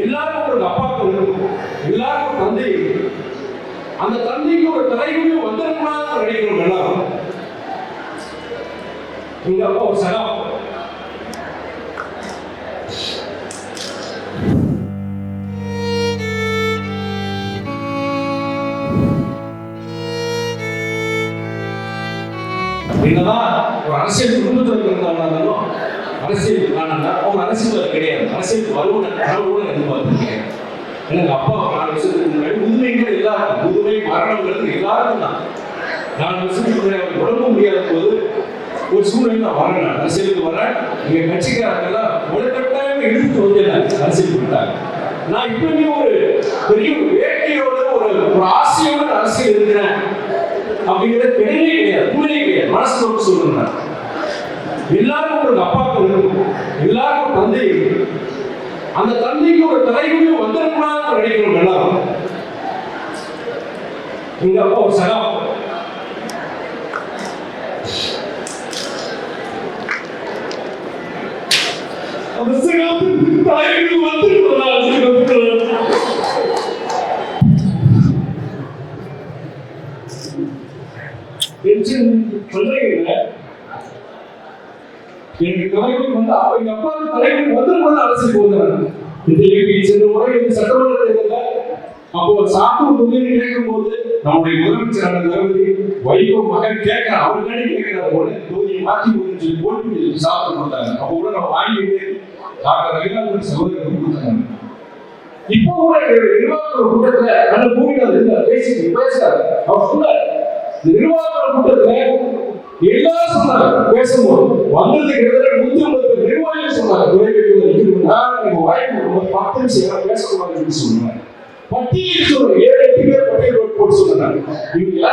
எல்லாருக்கும் ஒரு அப்பாக்கள் இருக்கும் எல்லாருக்கும் தந்தை. அந்த தந்தைக்கு ஒரு தலைமையும் வந்திருக்கூடாத நினைக்கிறோம் எல்லாம் எங்க அப்பா ஒரு சகா என்னதான் ஒரு அரசியல் குடும்பத்தில் இருந்தாலும் அரசியல் ஆனா அவங்க அரசியல் கிடையாது. அரசியல் வருவன கடவுளும் எதிர்பார்த்துருக்கேன் எனக்கு அப்பா நாலு வருஷத்துக்கு முன்னாடி உண்மைகள் எல்லாருக்கும் புதுமை மரணங்கள் எல்லாருக்கும் தான். நாலு வருஷத்துக்கு முன்னாடி அவர் உடம்பு முடியாத போது ஒரு சூழ்நிலை நான் வரேன் அரசியலுக்கு வரேன் எங்க கட்சிக்காரங்கெல்லாம் உடற்கட்டாயம் எடுத்து வந்து என்ன அரசியல் பண்ணிட்டாங்க. நான் இப்பவுமே ஒரு பெரிய வேட்கையோட ஒரு ஒரு ஆசையோட அரசியல் இருக்கிறேன். அப்படிங்கிறது கிடையவே கிடையாது உண்மையே கிடையாது. மனசு நோக்கி சொல்றேன் நான். எல்லாருக்கும் ஒரு எல்லாருக்கும் தந்தை அந்த தந்தைக்கு ஒரு தலைமுறை வந்துடக்கூடாதுன்னு நினைக்கிறோம் எல்லாம் இங்க அப்பா ஒரு சகா. அந்த சகாத்துக்கு தலைமுறை சொல்றீங்க எங்கள் தலைமை வந்து அப்ப எங்க அப்பா தலைமை வந்துரும்போது அரசியல் போகிறாங்க இந்த சென்ற முறை இந்த சட்டமன்ற தேர்தல்ல அப்போ சாத்தூர் கேட்கும் போது நம்முடைய முதலமைச்சரான தளபதி வைகோ மகன் கேட்க அவர் தானே கேட்கிறார்? தொகுதியை மாற்றி சொல்லி போட்டு சாப்பிட்டு கொடுத்தாங்க அப்போ கூட நம்ம வாங்கிட்டு டாக்டர் ரவிகாந்த் சகோதரர் கொடுத்தாங்க. இப்போ கூட கூட்டத்துல அந்த பூமியில பேசி பேசுறாரு. அவர் சொன்னார் இந்த கூட்டத்துல எல்லாரும் சொன்னாங்க பேசும்போது. வந்தது கிட்டத்தட்ட நூத்தி ஐம்பது பேர் நிர்வாகிகள் சொன்னாங்க குறைவிடுவது இருக்குன்னா நீங்க வாய்ப்பு ரொம்ப பத்து நிமிஷம் யாரும் பேசக்கூடாதுன்னு சொன்னாங்க. பட்டியல் சொல்ற ஏழு எட்டு பேர் பட்டியல் ரோட் போட்டு சொன்னாங்க. இவங்க